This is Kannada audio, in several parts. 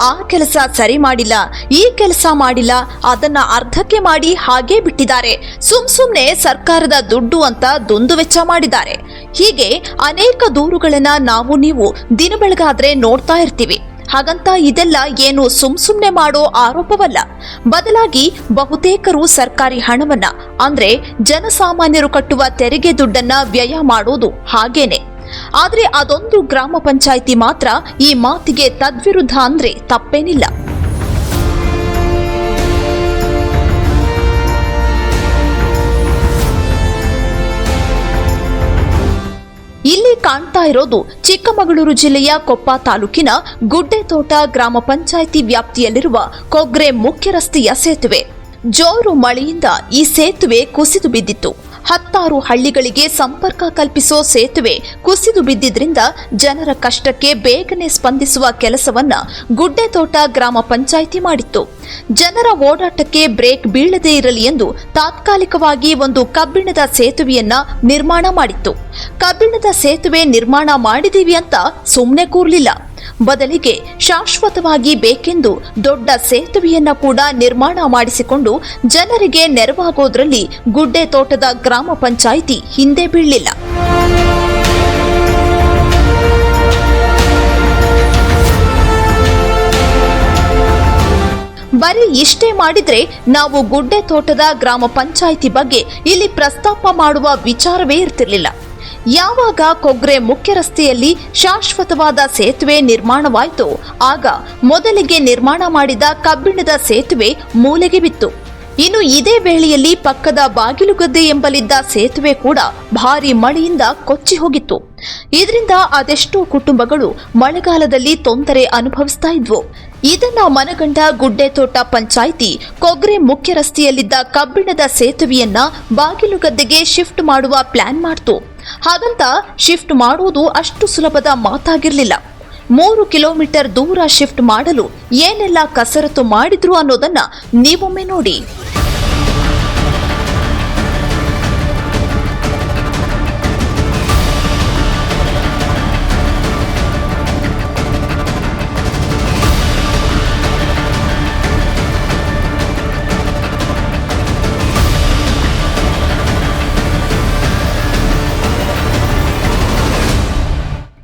ಆ ಕೆಲಸ ಸರಿ ಮಾಡಿಲ್ಲ, ಈ ಕೆಲಸ ಮಾಡಿಲ್ಲ, ಅದನ್ನ ಅರ್ಧಕ್ಕೆ ಮಾಡಿ ಹಾಗೆ ಬಿಟ್ಟಿದ್ದಾರೆ. ಸುಮ್ ಸುಮ್ನೆ ಸರ್ಕಾರದ ದುಡ್ಡು ಅಂತ ದುಂದು ವೆಚ್ಚ ಮಾಡಿದ್ದಾರೆ. ಹೀಗೆ ಅನೇಕ ದೂರುಗಳನ್ನ ನಾವು ನೀವು ದಿನ ಬೆಳಗಾದ್ರೆ ನೋಡ್ತಾ ಇರ್ತೀವಿ. ಹಾಗಂತ ಇದೆಲ್ಲ ಏನು ಸುಮ್ ಸುಮ್ನೆ ಮಾಡೋ ಆರೋಪವಲ್ಲ. ಬದಲಾಗಿ ಬಹುತೇಕರು ಸರ್ಕಾರಿ ಹಣವನ್ನ, ಅಂದ್ರೆ ಜನಸಾಮಾನ್ಯರು ಕಟ್ಟುವ ತೆರಿಗೆ ದುಡ್ಡನ್ನ ವ್ಯಯ ಮಾಡೋದು ಹಾಗೇನೆ. ಆದ್ರೆ ಅದೊಂದು ಗ್ರಾಮ ಪಂಚಾಯಿತಿ ಮಾತ್ರ ಈ ಮಾತಿಗೆ ತದ್ವಿರುದ್ಧ ಅಂದ್ರೆ ತಪ್ಪೇನಿಲ್ಲ. ಇಲ್ಲಿ ಕಾಣ್ತಾ ಇರೋದು ಚಿಕ್ಕಮಗಳೂರು ಜಿಲ್ಲೆಯ ಕೊಪ್ಪ ತಾಲೂಕಿನ ಗುಡ್ಡೆತೋಟ ಗ್ರಾಮ ಪಂಚಾಯಿತಿ ವ್ಯಾಪ್ತಿಯಲ್ಲಿರುವ ಕೊಗ್ರೆ ಮುಖ್ಯ ರಸ್ತೆಯ ಸೇತುವೆ. ಜೋರು ಮಳೆಯಿಂದ ಈ ಸೇತುವೆ ಕುಸಿದು ಬಿದ್ದಿತ್ತು. ಹತ್ತಾರು ಹಳ್ಳಿಗಳಿಗೆ ಸಂಪರ್ಕ ಕಲ್ಪಿಸೋ ಸೇತುವೆ ಕುಸಿದು ಬಿದ್ದಿದ್ರಿಂದ ಜನರ ಕಷ್ಟಕ್ಕೆ ಬೇಗನೆ ಸ್ಪಂದಿಸುವ ಕೆಲಸವನ್ನ ಗುಡ್ಡೆತೋಟ ಗ್ರಾಮ ಪಂಚಾಯಿತಿ ಮಾಡಿತ್ತು. ಜನರ ಓಡಾಟಕ್ಕೆ ಬ್ರೇಕ್ ಬೀಳದೇ ಇರಲಿ ಎಂದು ತಾತ್ಕಾಲಿಕವಾಗಿ ಒಂದು ಕಬ್ಬಿಣದ ಸೇತುವೆಯನ್ನ ನಿರ್ಮಾಣ ಮಾಡಿತ್ತು. ಕಬ್ಬಿಣದ ಸೇತುವೆ ನಿರ್ಮಾಣ ಮಾಡಿದೀವಿ ಅಂತ ಸುಮ್ಮನೆ ಕೂರ್ಲಿಲ್ಲ. ಬದಲಿಗೆ ಶಾಶ್ವತವಾಗಿ ಬೇಕೆಂದು ದೊಡ್ಡ ಸೇತುವೆಯನ್ನ ಕೂಡ ನಿರ್ಮಾಣ ಮಾಡಿಸಿಕೊಂಡು ಜನರಿಗೆ ನೆರವಾಗೋದ್ರಲ್ಲಿ ಗುಡ್ಡೆ ತೋಟದ ಗ್ರಾಮ ಪಂಚಾಯಿತಿ ಹಿಂದೆ ಬೀಳಲಿಲ್ಲ. ಬರೀ ಇಷ್ಟೇ ಮಾಡಿದ್ರೆ ನಾವು ಗುಡ್ಡೆ ತೋಟದ ಗ್ರಾಮ ಪಂಚಾಯಿತಿ ಬಗ್ಗೆ ಇಲ್ಲಿ ಪ್ರಸ್ತಾಪ ಮಾಡುವ ವಿಚಾರವೇ ಇರ್ತಿರ್ಲಿಲ್ಲ. ಯಾವಾಗ ಕೊಗ್ರೆ ಮುಖ್ಯ ರಸ್ತೆಯಲ್ಲಿ ಶಾಶ್ವತವಾದ ಸೇತುವೆ ನಿರ್ಮಾಣವಾಯಿತು, ಆಗ ಮೊದಲಿಗೆ ನಿರ್ಮಾಣ ಮಾಡಿದ ಕಬ್ಬಿಣದ ಸೇತುವೆ ಮೂಲೆಗೆ ಬಿತ್ತು. ಇನ್ನು ಇದೇ ವೇಳೆಯಲ್ಲಿ ಪಕ್ಕದ ಬಾಗಿಲುಗದ್ದೆ ಎಂಬಲಿದ್ದ ಸೇತುವೆ ಕೂಡ ಭಾರಿ ಮಳೆಯಿಂದ ಕೊಚ್ಚಿ ಹೋಗಿತ್ತು. ಇದರಿಂದ ಅದೆಷ್ಟೋ ಕುಟುಂಬಗಳು ಮಳೆಗಾಲದಲ್ಲಿ ತೊಂದರೆ ಅನುಭವಿಸ್ತಾ ಇದ್ವು. ಇದನ್ನ ಮನಗಂಡ ಗುಡ್ಡೆತೋಟ ಪಂಚಾಯಿತಿ ಕೊಗ್ರೆ ಮುಖ್ಯ ರಸ್ತೆಯಲ್ಲಿದ್ದ ಕಬ್ಬಿಣದ ಸೇತುವೆಯನ್ನ ಬಾಗಿಲುಗದ್ದೆಗೆ ಶಿಫ್ಟ್ ಮಾಡುವ ಪ್ಲಾನ್ ಮಾಡ್ತು. ಹಾಗಂತ ಶಿಫ್ಟ್ ಮಾಡುವುದು ಅಷ್ಟು ಸುಲಭದ ಮಾತಾಗಿರಲಿಲ್ಲ. ಮೂರು ಕಿಲೋಮೀಟರ್ ದೂರ ಶಿಫ್ಟ್ ಮಾಡಲು ಏನೆಲ್ಲ ಕಸರತ್ತು ಮಾಡಿದ್ರು ಅನ್ನೋದನ್ನ ನೀವೊಮ್ಮೆ ನೋಡಿ.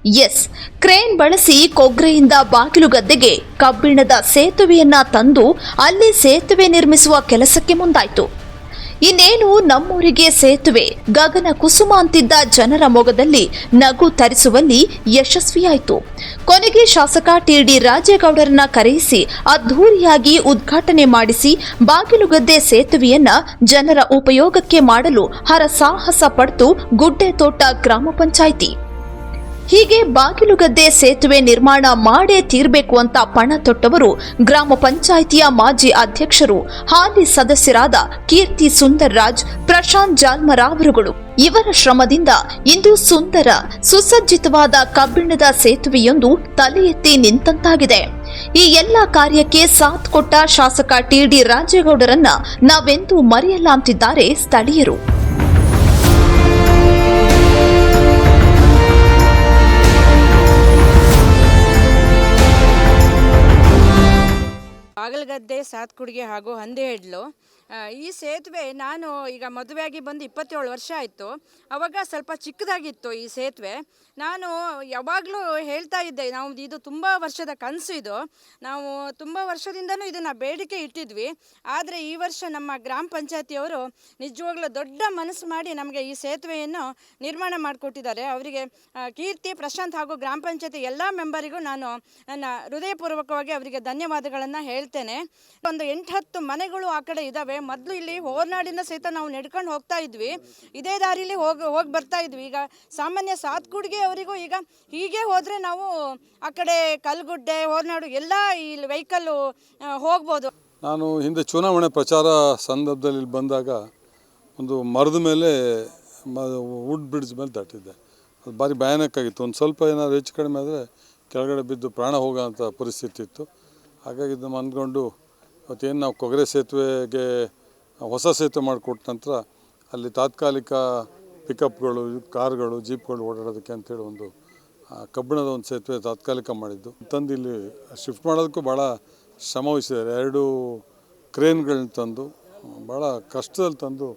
ಎಸ್. ಕ್ರೇನ್ ಬಳಸಿ ಕೊಗ್ರೆಯಿಂದ ಬಾಗಿಲು ಗದ್ದೆಗೆ ಕಬ್ಬಿಣದ ಸೇತುವೆಯನ್ನ ತಂದು ಅಲ್ಲಿ ಸೇತುವೆ ನಿರ್ಮಿಸುವ ಕೆಲಸಕ್ಕೆ ಮುಂದಾಯಿತು. ಇನ್ನೇನು ನಮ್ಮೂರಿಗೆ ಸೇತುವೆ, ಗಗನ ಕುಸುಮ ಅಂತಿದ್ದ ಜನರ ಮೊಗದಲ್ಲಿ ನಗು ತರಿಸುವಲ್ಲಿ ಯಶಸ್ವಿಯಾಯಿತು. ಕೊನೆಗೆ ಶಾಸಕ ಟಿಡಿ ರಾಜೇಗೌಡರನ್ನ ಕರೆಯಿಸಿ ಅದ್ಧೂರಿಯಾಗಿ ಉದ್ಘಾಟನೆ ಮಾಡಿಸಿ ಬಾಗಿಲುಗದ್ದೆ ಸೇತುವೆಯನ್ನ ಜನರ ಉಪಯೋಗಕ್ಕೆ ಮಾಡಲು ಹರಸಾಹಸ ಪಡೆದು ಗುಡ್ಡೆತೋಟ ಗ್ರಾಮ ಪಂಚಾಯಿತಿ. ಹೀಗೆ ಬಾಗಿಲುಗದ್ದೆ ಸೇತುವೆ ನಿರ್ಮಾಣ ಮಾಡೇ ತೀರ್ಬೇಕು ಅಂತ ಪಣ ತೊಟ್ಟವರು ಗ್ರಾಮ ಪಂಚಾಯಿತಿಯ ಮಾಜಿ ಅಧ್ಯಕ್ಷರು, ಹಾಲಿ ಸದಸ್ಯರಾದ ಕೀರ್ತಿ ಸುಂದರ್ ರಾಜ್, ಪ್ರಶಾಂತ್ ಜಾಲ್ಮರ ಅವರುಗಳು. ಇವರ ಶ್ರಮದಿಂದ ಇಂದು ಸುಂದರ, ಸುಸಜ್ಜಿತವಾದ ಕಬ್ಬಿಣದ ಸೇತುವೆಯೊಂದು ತಲೆ ಎತ್ತಿ ನಿಂತಂತಾಗಿದೆ. ಈ ಎಲ್ಲ ಕಾರ್ಯಕ್ಕೆ ಸಾಥ್ ಕೊಟ್ಟ ಶಾಸಕ ಟಿಡಿ ರಾಜೇಗೌಡರನ್ನ ನಾವೆಂದೂ ಮರೆಯಲ್ಲ ಅಂತಿದ್ದಾರೆ ಸ್ಥಳೀಯರು. ಬಾಗಲಗದ್ದೆ ಸಾತ್ಕುಡಿಗೆ ಹಾಗೂ ಹಂದಿಹೆಡ್ಲು ಈ ಸೇತುವೆ ನಾನು ಈಗ ಮದುವೆಯಾಗಿ ಬಂದು ಇಪ್ಪತ್ತೇಳು ವರ್ಷ ಆಯಿತು. ಅವಾಗ ಸ್ವಲ್ಪ ಚಿಕ್ಕದಾಗಿತ್ತು ಈ ಸೇತುವೆ. ನಾನು ಯಾವಾಗಲೂ ಹೇಳ್ತಾ ಇದ್ದೆ, ನಾವು ಇದು ತುಂಬ ವರ್ಷದ ಕನಸು ಇದು. ನಾವು ತುಂಬ ವರ್ಷದಿಂದನೂ ಇದನ್ನು ಬೇಡಿಕೆ ಇಟ್ಟಿದ್ವಿ. ಆದರೆ ಈ ವರ್ಷ ನಮ್ಮ ಗ್ರಾಮ ಪಂಚಾಯತಿಯವರು ನಿಜವಾಗ್ಲೂ ದೊಡ್ಡ ಮನಸ್ಸು ಮಾಡಿ ನಮಗೆ ಈ ಸೇತುವೆಯನ್ನು ನಿರ್ಮಾಣ ಮಾಡಿಕೊಟ್ಟಿದ್ದಾರೆ. ಅವರಿಗೆ ಕೀರ್ತಿ, ಪ್ರಶಾಂತ್ ಹಾಗೂ ಗ್ರಾಮ ಪಂಚಾಯತಿ ಎಲ್ಲ ಮೆಂಬರಿಗೂ ನಾನು ನನ್ನ ಹೃದಯಪೂರ್ವಕವಾಗಿ ಅವರಿಗೆ ಧನ್ಯವಾದಗಳನ್ನು ಹೇಳ್ತೇನೆ. ಒಂದು ಎಂಟು ಹತ್ತು ಮನೆಗಳು ಆ ಕಡೆ ಇದ್ದಾವೆ ಮೊದಲು ಇಲ್ಲಿ ಹೋರ್ನಾಡಿನ ಸಹಿತ ನಾವು ನಡ್ಕೊಂಡು ಹೋಗ್ತಾ ಇದ್ವಿ. ಇದೇ ದಾರಿಲಿ ಹೋಗಿ ಹೋಗಿ ಬರ್ತಾ ಇದ್ವಿ. ಈಗ ಸಾಮಾನ್ಯ ಸಾತ್ಕುಡ್ಗೆ ಅವರಿಗೂ ಈಗ ಹೀಗೆ ಹೋದರೆ ನಾವು ಆ ಕಡೆ ಕಲ್ಗುಡ್ಡೆ, ಹೋರ್ನಾಡು ಎಲ್ಲ ಇಲ್ಲಿ ವೆಹಿಕಲ್ಲು ಹೋಗ್ಬೋದು. ನಾನು ಹಿಂದೆ ಚುನಾವಣೆ ಪ್ರಚಾರ ಸಂದರ್ಭದಲ್ಲಿ ಬಂದಾಗ ಒಂದು ಮರದ ಮೇಲೆ ವುಡ್ ಬ್ರಿಡ್ಜ್ ಮೇಲೆ ದಾಟಿದ್ದೆ ಅದು ಭಾರಿ ಭಯಾನಕ್ಕಾಗಿತ್ತು ಒಂದು ಸ್ವಲ್ಪ ಏನಾದ್ರು ಹೆಚ್ಚು ಕಡಿಮೆ ಆದರೆ ಕೆಳಗಡೆ ಬಿದ್ದು ಪ್ರಾಣ ಹೋಗೋಂಥ ಪರಿಸ್ಥಿತಿ ಇತ್ತು. ಹಾಗಾಗಿ ಇದನ್ನು ಅಂದ್ಕೊಂಡು ಇವತ್ತೇನು ನಾವು ಕೊಗರೆ ಸೇತುವೆಗೆ ಹೊಸ ಸೇತುವೆ ಮಾಡಿಕೊಟ್ಟ ನಂತರ ಅಲ್ಲಿ ತಾತ್ಕಾಲಿಕ ಪಿಕಪ್ಗಳು, ಕಾರ್ಗಳು, ಜೀಪ್ಗಳು ಓಡಾಡೋದಕ್ಕೆ ಅಂತೇಳಿ ಒಂದು ಕಬ್ಬಿಣದ ಒಂದು ಸೇತುವೆ ತಾತ್ಕಾಲಿಕ ಮಾಡಿದ್ದು. ತಂದು ಇಲ್ಲಿ ಶಿಫ್ಟ್ ಮಾಡೋದಕ್ಕೂ ಭಾಳ ಶ್ರಮವಹಿಸಿದ್ದಾರೆ ಎರಡು ಕ್ರೇನ್ಗಳನ್ನ ತಂದು, ಭಾಳ ಕಷ್ಟದಲ್ಲಿ ತಂದು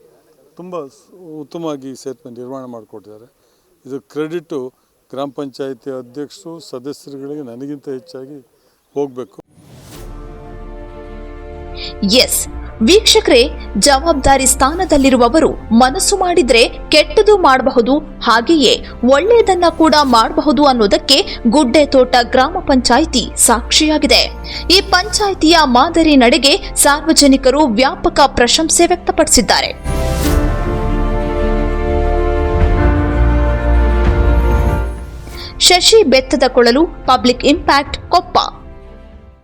ತುಂಬ ಉತ್ತಮವಾಗಿ ಸೇತುವೆ ನಿರ್ಮಾಣ ಮಾಡಿಕೊಟ್ಟಿದ್ದಾರೆ. ಇದು ಕ್ರೆಡಿಟು ಗ್ರಾಮ ಪಂಚಾಯಿತಿ ಅಧ್ಯಕ್ಷರು, ಸದಸ್ಯರುಗಳಿಗೆ ನನಗಿಂತ ಹೆಚ್ಚಾಗಿ ಹೋಗಬೇಕು. ಎಸ್. ವೀಕ್ಷಕರೇ, ಜವಾಬ್ದಾರಿ ಸ್ಥಾನದಲ್ಲಿರುವವರು ಮನಸ್ಸು ಮಾಡಿದ್ರೆ ಕೆಟ್ಟದು ಮಾಡಬಹುದು, ಹಾಗೆಯೇ ಒಳ್ಳೆಯದನ್ನ ಕೂಡ ಮಾಡಬಹುದು ಅನ್ನೋದಕ್ಕೆ ಗುಡ್ಡೆ ತೋಟ ಗ್ರಾಮ ಪಂಚಾಯಿತಿ ಸಾಕ್ಷಿಯಾಗಿದೆ. ಈ ಪಂಚಾಯಿತಿಯ ಮಾದರಿ ನಡೆಗೆ ಸಾರ್ವಜನಿಕರು ವ್ಯಾಪಕ ಪ್ರಶಂಸೆ ವ್ಯಕ್ತಪಡಿಸಿದ್ದಾರೆ. Shashi Bettada Kolalu public impact Koppa.